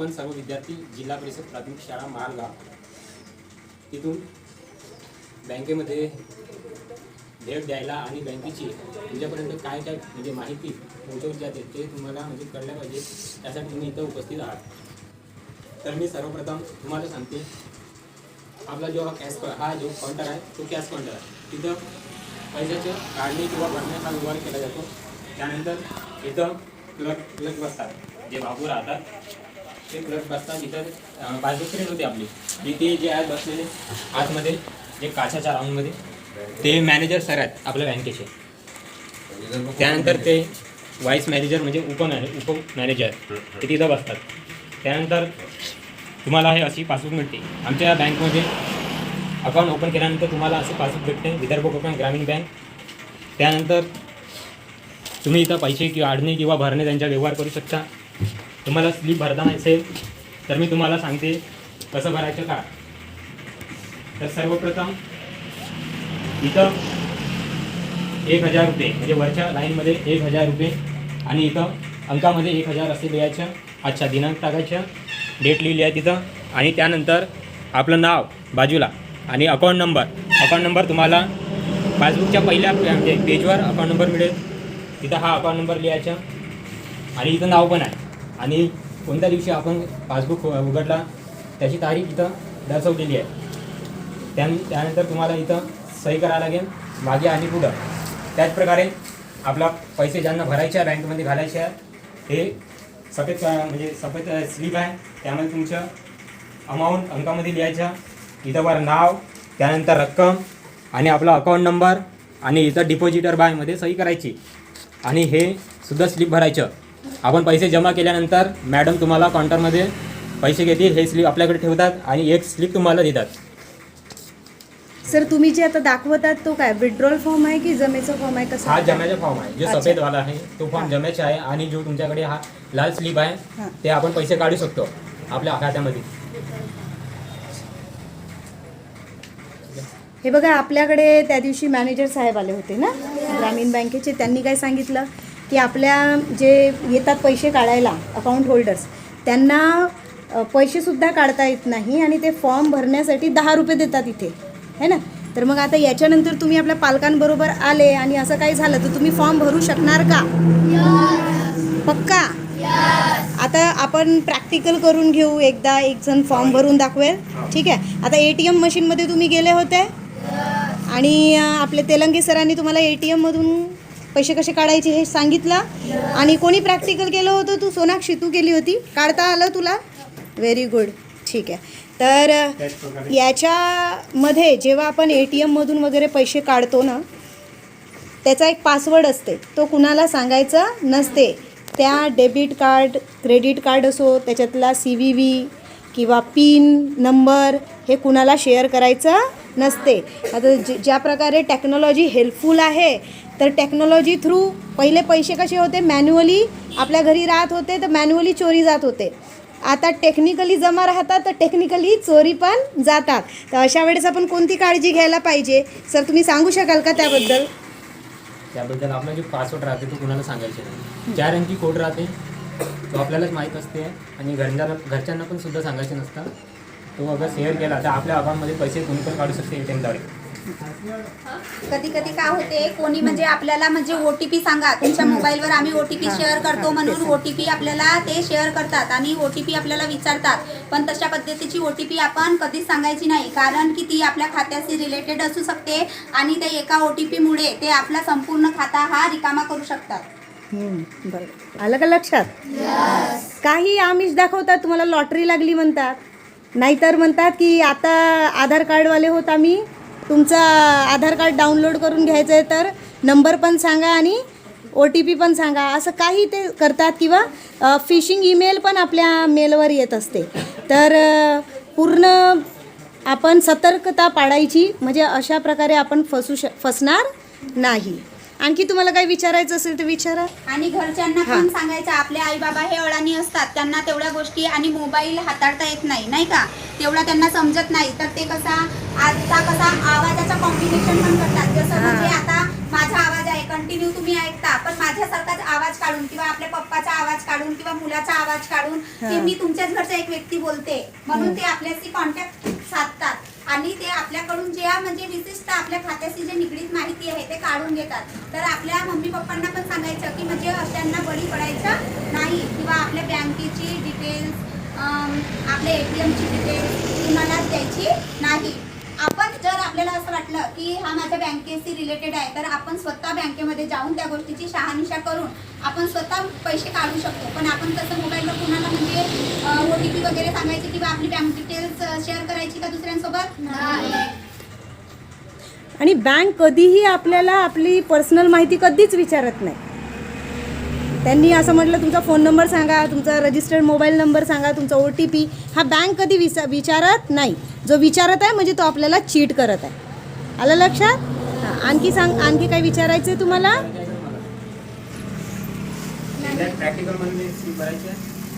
आपण सर्व विद्यार्थी जिल्हा परिषद प्राथमिक शाळा महालगाव तिथून बँकेमध्ये भेट द्यायला आणि बँकेची तुमच्यापर्यंत काय काय म्हणजे माहिती पोहोचवली जाते ते तुम्हाला म्हणजे कळलं पाहिजे. त्यासाठी तुम्ही इथं उपस्थित आहात. तर मी सर्वप्रथम तुम्हाला सांगते आपला जो हा कॅश हा जो काउंटर आहे तो कॅश काउंटर आहे. तिथं पैशाचं काढणे किंवा भरण्याचा व्यवहार केला जातो. त्यानंतर इथं क्लर्क क्लर्क बसतात जे बाबू राहतात. ते क्लर्क बसतात इतर पासबुक प्रिंट होते आपली. इथे जे आहेत बसलेले आतमध्ये जे काचाच्या राऊंडमध्ये ते मॅनेजर सर आहेत आपल्या बँकेचे. त्यानंतर ते वाईस मॅनेजर म्हणजे उप मॅने उप मॅनेजर ते तिथं बसतात. त्यानंतर तुम्हाला हे अशी पासबुक मिळते. आमच्या बँकमध्ये अकाउंट ओपन केल्यानंतर तुम्हाला असे पासबुक भेटते. विदर्भ कोकण ग्रामीण बँक. त्यानंतर तुम्ही इथं पैसे किंवा आडणे किंवा भरणे त्यांचा व्यवहार करू शकता. तुम्हाला स्लिप भरता असेल तर मी तुम्हाला सांगते कसं भरायचं का तर सर्वप्रथम इथं एक हजार रुपये म्हणजे वरच्या लाईनमध्ये एक हजार रुपये आणि इथं अंकामध्ये एक हजार असे लिहायचं अच्छा दिनांक टाकायचं डेट लिहिली आहे तिथं आणि त्यानंतर आपलं नाव बाजूला आणि अकाउंट नंबर अकाउंट नंबर तुम्हाला पासबुकच्या पहिल्या म्हणजे पेजवर अकाउंट नंबर मिळेल. तिथं हा अकाउंट नंबर लिहायचा आणि इथं नाव पण आहे. आणि कोणत्या दिवशी आपण पासबुक उघडला त्याची तारीख इथं दर्शवलेली आहे. त्यान त्यानंतर तुम्हाला इथं सही करावं लागेल मागे आणि पुढं. त्याचप्रकारे आपला पैसे ज्यांना भरायचे आहे बँकमध्ये घालायचे आहे हे सफेद म्हणजे सफेद स्लिप आहे त्यामध्ये तुमचं अमाऊंट अंकामध्ये लिहायचं इथं वर नाव त्यानंतर रक्कम आणि आपला अकाउंट नंबर आणि इथं डिपॉझिटर बायमध्ये सही करायची. आणि हे सुद्धा स्लिप भरायचं. आपण पैसे जमा केल्यानंतर मॅडम तुम्हाला काउंटरमध्ये पैसे घेतील हे स्लिप आपल्याकडे ठेवतात आणि एक स्लिप तुम्हाला देतात. सर तुम्ही जे आता दाखवतात तो काय विड्रॉल फॉर्म आहे की जमेचा फॉर्म आहे? कसं हा जम्याचा फॉर्म आहे. जो अच्छा. सफेदवाला आहे तो फॉर्म जम्याचा आहे आणि जो तुमच्याकडे हा लाल स्लिप आहे. ते आपण पैसे काढू शकतो आपल्या खात्यामध्ये. हे बघा आपल्याकडे त्या दिवशी मॅनेजर साहेब आले होते ना? ग्रामीण बँकेचे त्यांनी काय सांगितलं? की आपल्या जे येतात पैसे काढायला अकाउंट होल्डर्स त्यांना पैसेसुद्धा काढता येत नाही आणि ते फॉर्म भरण्यासाठी दहा रुपये देतात इथे. है ना? तर मग आता याच्यानंतर तुम्ही आपल्या पालकांबरोबर आले आणि असं काही झालं तर तुम्ही फॉर्म भरू शकणार का? पक्का? आता आपण प्रॅक्टिकल करून घेऊ एकदा एक जण फॉर्म भरून दाखवेल. ठीक आहे? आता ए टी एम मशीनमध्ये तुम्ही गेले होते? आणि आपले तेलंगे सरांनी तुम्हाला ए टी एममधून पैसे कसे काढायचे हे सांगितलं. आणि कोणी प्रॅक्टिकल केलं होतं तू सोनाक्षी तू केली होती. काढता आलं तुला? व्हेरी गुड ठीक आहे. तर याच्यामध्ये जेव्हा आपण ए टी एममधून वगैरे पैसे काढतो ना त्याचा एक पासवर्ड असते. तो कुणाला सांगायचा नसते. त्या डेबिट कार्ड क्रेडिट कार्ड असो त्याच्यातला सी व्ही व्ही किंवा पिन नंबर हे कुणाला शेअर करायचं नसते. आता ज ज्या प्रकारे टेक्नॉलॉजी हेल्पफुल आहे तर टेक्नॉलॉजी थ्रू पहिले पैसे कसे होते? मॅन्युअली आपल्या घरी राहत होते तर मॅन्युअली चोरी जात होते. आता टेक्निकली जमा राहतात तर टेक्निकली चोरी पण जातात. तर अशा वेळेस आपण कोणती काळजी घ्यायला पाहिजे? सर तुम्ही सांगू शकाल का त्याबद्दल? त्याबद्दल आपला जो पासवर्ड राहते तो कुणाला सांगायचे नाही. चार अंकी कोड राहते तो आपल्यालाच माहीत असते आणि घरच्यांना घरच्यांना पण सुद्धा सांगायचे नसतं. तो अगर शेअर केला तर आपल्या अकाउंटमध्ये पैसे कोणी पण काढू शकते ए टी एमद्वारे कधी कधी काय होते कोणी म्हणजे आपल्याला म्हणजे ओ टी पी सांगा. तुमच्या मोबाईलवर आम्ही ओ टी पी शेअर करतो म्हणून ओ टी पी आपल्याला ते शेअर करतात आणि ओ टी पी आपल्याला विचारतात. पण तशा पद्धतीची ओ टी पी आपण कधीच सांगायची नाही. कारण की ती आपल्या खात्याशी रिलेटेड असू शकते आणि ते एका ओ टी पीमुळे ते आपला संपूर्ण खाता हा रिकामा करू शकतात. बरं. आलं का लक्षात? काही आमिष दाखवतात तुम्हाला लॉटरी लागली म्हणतात. नाहीतर म्हणतात की आता आधार कार्डवाले होत आम्ही. तुमचा आधार कार्ड डाउनलोड करून घ्यायचं आहे तर नंबर पण सांगा आणि ओ टी पी पण सांगा. असं काही ते करतात किंवा फिशिंग ईमेल पण आपल्या मेलवर येत असते. तर पूर्ण आपण सतर्कता पाळायची. म्हणजे अशा प्रकारे आपण फसू श फसणार नाही. आणखी तुम्हाला काही विचारायचं असेल तर विचारा. आणि घरच्यांना पण सांगायचं आपले आई बाबा हे अडाणी असतात त्यांना तेवढ्या गोष्टी आणि मोबाईल हाताळता येत नाही नाही का? तेवढा त्यांना समजत नाही. तर ते कसा आता कसा आवाजाचा कॉम्बिनेशन पण करतात. जसं म्हणजे आता माझा आवाज आहे कंटिन्यू तुम्ही ऐकता पण माझ्यासारखाच आवाज काढून किंवा आपल्या पप्पाचा आवाज काढून किंवा मुलाचा आवाज काढून ते. मी तुमच्याच घरचा एक व्यक्ती बोलते. म्हणून ते आपल्याशी कॉन्टॅक्ट साधतात. आणि ते आपल्याकडून ज्या म्हणजे विशिष्ट आपल्या खात्याशी जे निगडीत माहिती आहे ते काढून घेतात. तर आपल्या मम्मी पप्पांना पण सांगायचं की म्हणजे त्यांना बळी पडायचं नाही किंवा आपल्या बँकेची डिटेल्स आपल्या ए टी एमची डिटेल्स कुणालाच द्यायची नाही. आपण जर आपल्याला की हा माझ्या बँकेशी रिलेटेड आहे. तर आपण स्वतः बँकेमध्ये जाऊन त्या गोष्टीची शहानिशा करून आपण स्वतः पैसे काढू शकतो. पण आपण तसं मोबाईलवर कुणाला म्हणजे ओ टी पी वगैरे सांगायची किंवा आपली बँक डिटेल्स शेअर करायची का दुसऱ्यांसोबत? आणि बँक कधीही आपल्याला आपली पर्सनल माहिती कधीच विचारत नाही. त्यांनी असं म्हटलं तुमचा फोन नंबर सांगा तुमचा रजिस्टर्ड मोबाईल नंबर सांगा तुमचा ओ टी पी हा बँक कधी विचा विचारत नाही. जो विचारत आहे म्हणजे तो आपल्याला चीट करत आहे. आलं लक्षात? आणखी सांग आणखी काय विचारायचं आहे तुम्हाला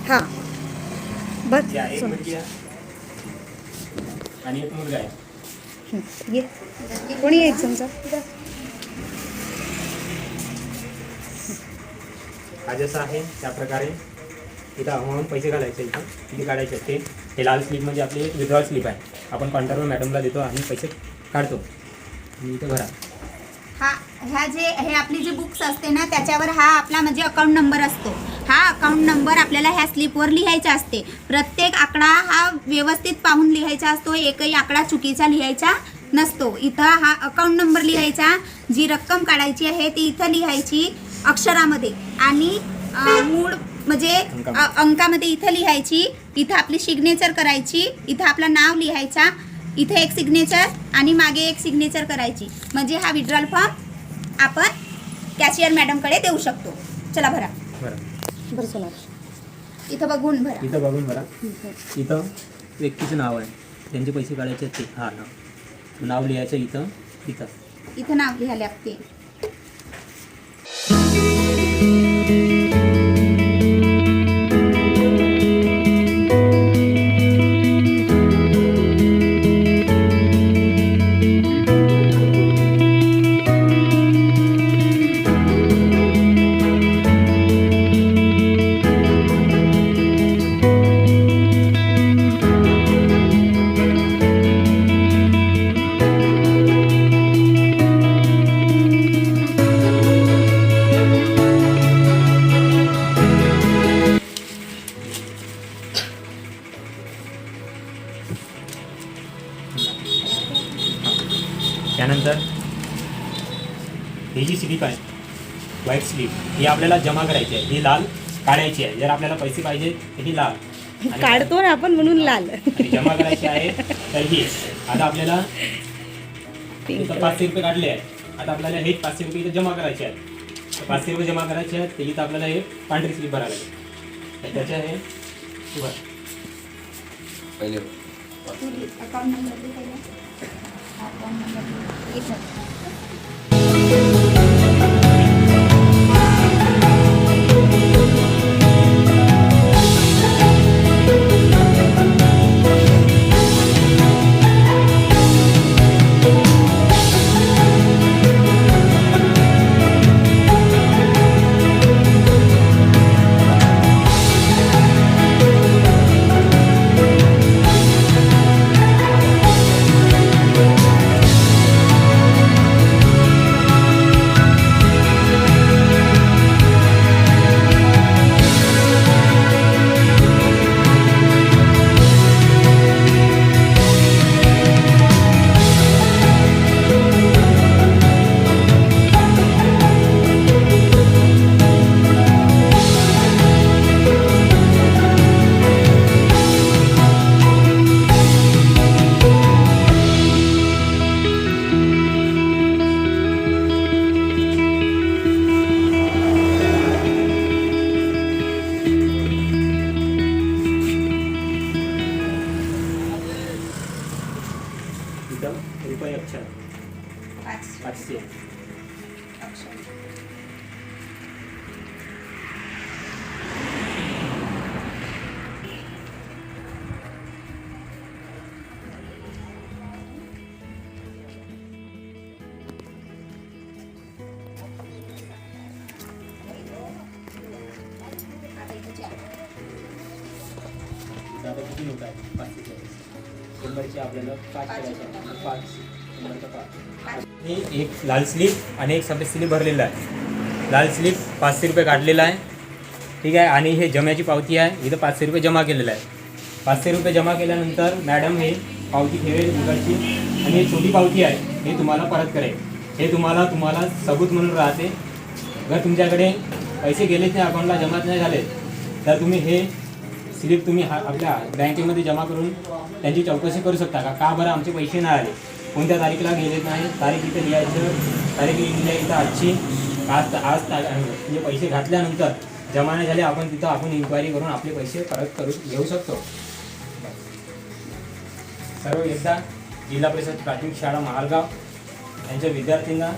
हां. बस या कोणी येईल तुमचा? हा जसा आहे त्या प्रकारे इथं अमाऊंट पैसे घालायचे इथं. किती काढायचे असते हे लाल स्लिप म्हणजे आपली विड्रॉल स्लिप आहे. आपण काउंटरवर मॅडमला देतो आणि पैसे काढतो. आणि इथं भरा. हा ह्या जे हे आपली जी बुक्स असते ना त्याच्यावर हा आपला म्हणजे अकाउंट नंबर असतो. हा अकाउंट नंबर आपल्याला ह्या स्लिपवर लिहायचा असते. प्रत्येक आकडा हा व्यवस्थित पाहून लिहायचा असतो एकही आकडा चुकीचा लिहायचा नसतो. इथं हा अकाउंट नंबर लिहायचा जी रक्कम काढायची आहे ती इथं लिहायची अक्षरामध्ये. आणि मूळ म्हणजे अंकामध्ये. इथं लिहायची इथं आपली सिग्नेचर करायची इथं आपलं नाव लिहायचा इथे एक सिग्नेचर आणि मागे एक सिग्नेचर करायची. म्हणजे हा विड्रॉल फॉर्म आपण कॅशियर मॅडमकडे देऊ शकतो. चला भरा. बरं बरं सोनाली इथं बघून भरा. इथं बघून बरा इथं व्यक्तीचं नाव आहे. त्यांचे पैसे काढायचे आहेत ते. हा नाव नाव लिहायचं इथं इथं. इथं नाव लिहायला लागते. ही आपल्याला जमा करायची आहे. ही लाल काढायची आहे. जर आपल्याला पैसे पाहिजे तर ही लाल. काढतो ना आपण म्हणून लाल. आणि जमा करायची आहे तर ही. आता आपल्याला इथं पाचशे रुपये काढले आहेत. आता आपल्याला हे पाचशे रुपये इथं जमा करायचे आहेत. तर पाचशे रुपये जमा करायचे आहेत तर इथं आपल्याला हे पांढरी स्लिप भरायला लागेल. तर त्याच्या हे पहिले. अकाउंट नंबर अकाउंट नंबर इथं आता किती नोट आहे पाचशे चाळीस. शंभरचे आपल्याला पाच करायचे पाच. शंभरच्या पाच. हे एक लाल स्लीप आणि एक सफेद स्लीप भरलेलं आहे. लाल स्लीप पाचशे रुपये काढलेला आहे. ठीक आहे? आणि हे जम्याची पावती आहे. इथं पाचशे रुपये जमा केलेलं आहे. पाचशे रुपये जमा केल्यानंतर मॅडम हे पावती ठेवेल इकडची आणि ही छोटी पावती आहे. हे तुम्हाला परत करेल. हे तुम्हाला तुम्हाला सबूत म्हणून राहते. जर तुमच्याकडे पैसे गेलेच नाही अकाउंटला जमा नाही झाले तर तुम्ही हे स्लिप तुम्ही हा आपल्या बँकेमध्ये जमा करून त्यांची चौकशी करू शकता का? का बरं आमचे पैसे नाही आले? कोणत्या तारीखला गेले नाही? तारीख इथं लिहायचं. तारीख लिहिली इथं आजची. आज आज म्हणजे पैसे घातल्यानंतर जमा नाही झाले आपण तिथं आपण इन्क्वायरी करून आपले पैसे परत करू घेऊ शकतो. सर्व एकदा जिल्हा परिषद प्राथमिक शाळा महालगाव यांच्या विद्यार्थ्यांना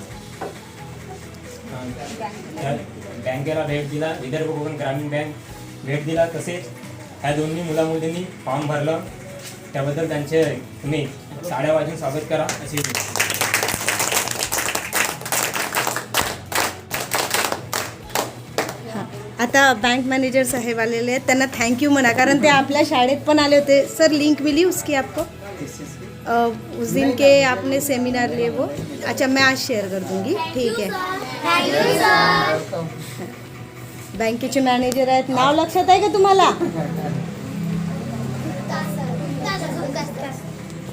त्या बँकेला भेट दिला. विदर्भ कोकण ग्रामीण बँक भेट दिला. तसेच ह्या दोन्ही मुला मुलींनी फॉर्म भरलं. त्याबद्दल त्यांचे तुम्ही साड्या वाजून स्वागत करा. अशी आता बँक मैनेजर साहेब आलेले आहेत. त्यांना थँक्यू म्हणा. कारण ते आपल्या शाळेत पण आले होते. सर लिंक मिली उसकी आपको? उस दिन के आपने सेमिनार लिए वो. अच्छा मैं आज शेयर कर दूंगी. ठीक आहे बँकेचे मॅनेजर आहेत. नाव लक्षात आहे का तुम्हाला?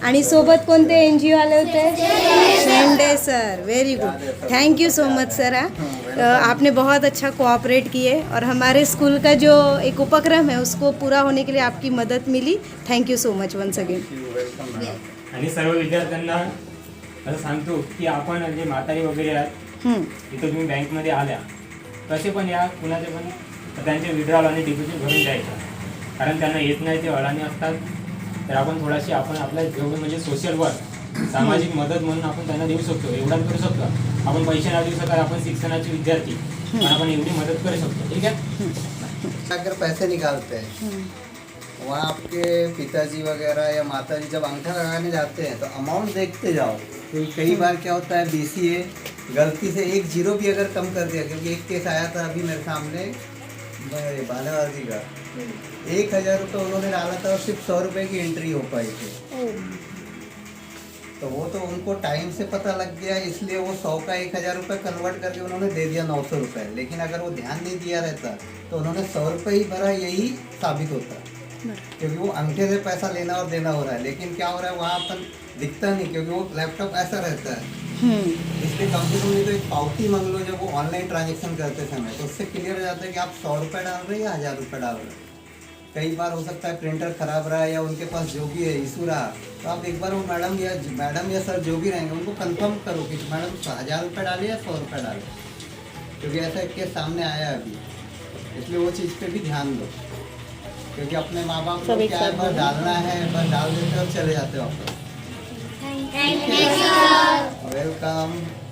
आणि सोबत कोणते एन जी ओ आले होते? Shende sir. Very good thank you so much sir आपने बहुत अच्छा कोऑपरेट किए और हमारे स्कूल का जो एक उपक्रम है उसको पूरा होने के लिए आपकी मदद milli. Thank you so much once again आणि सर्व विद्यार्थ्यांना असं सांगतो की आपण जे म्हातारी वगैरे आहेत इथं तुम्ही बँकमध्ये आल्या. कसे पण या कुणाचे पण त्यांचे विड्रॉल आणि डिपॉझिट भरून द्यायचं. कारण त्यांना येत नाही ते अडाणी असतात. तर आपण थोडाशी आपण आपल्या जेवढं म्हणजे सोशल वर्क सामाजिक मदत म्हणून आपण त्यांना देऊ शकतो. एवढाच करू शकतो. आपण पैसे नाही देऊ शकत आपण शिक्षणाचे विद्यार्थी. पण आपण एवढी मदत करू शकतो. ठीक आहे? अगर पैसे निकालते. हैं वहाँ आपके पिताजी वगैरह या माताजी जब अंगूठा लगाने जाते हैं तो अमाउंट देखते जाओ. कई बार क्या होता है बी गलती से एक ज़ीरो भी अगर कम कर दिया क्योंकि एक केस आया था अभी मेरे सामने ये बालावादी का। एक हज़ार रुपये उन्होंने डाला था और सिर्फ़ सौ रुपये की एंट्री हो पाई थी। तो वो तो उनको टाइम से पता लग गया इसलिए वो सौ का एक हज़ार रुपये कन्वर्ट करके उन्होंने दे दिया नौ सौ रुपये लेकिन अगर वो ध्यान नहीं दिया रहता तो उन्होंने सौ रुपये ही भरा यही साबित होता। क्योंकि वो अंगठे से पैसा लेना और देना हो रहा है लेकिन क्या हो रहा है वहाँ अपन दिखता नहीं क्योंकि वो लैपटॉप ऐसा रहता है। इसलिए कम से कम तो एक पावती मांग लो जब वो ऑनलाइन ट्रांजेक्शन करते समय तो उससे क्लियर हो जाता है कि आप सौ रुपये डाल रहे हैं या हज़ार रुपये डाल रहे हैं। कई बार हो सकता है प्रिंटर खराब रहा है या उनके पास जो भी है इशू रहा तो आप एक बार वो मैडम या मैडम या सर जो भी रहेंगे उनको कंफर्म करो कि मैडम हज़ार रुपये डाले या सौ रुपये डाले। क्योंकि ऐसा एक केस सामने आया अभी। इसलिए वो चीज़ पे भी ध्यान दो। क्योंकि अपने माँ बाप को क्या है बस डालना है बस डाल देते हो और चले जाते हो वापस। Thank you. Welcome.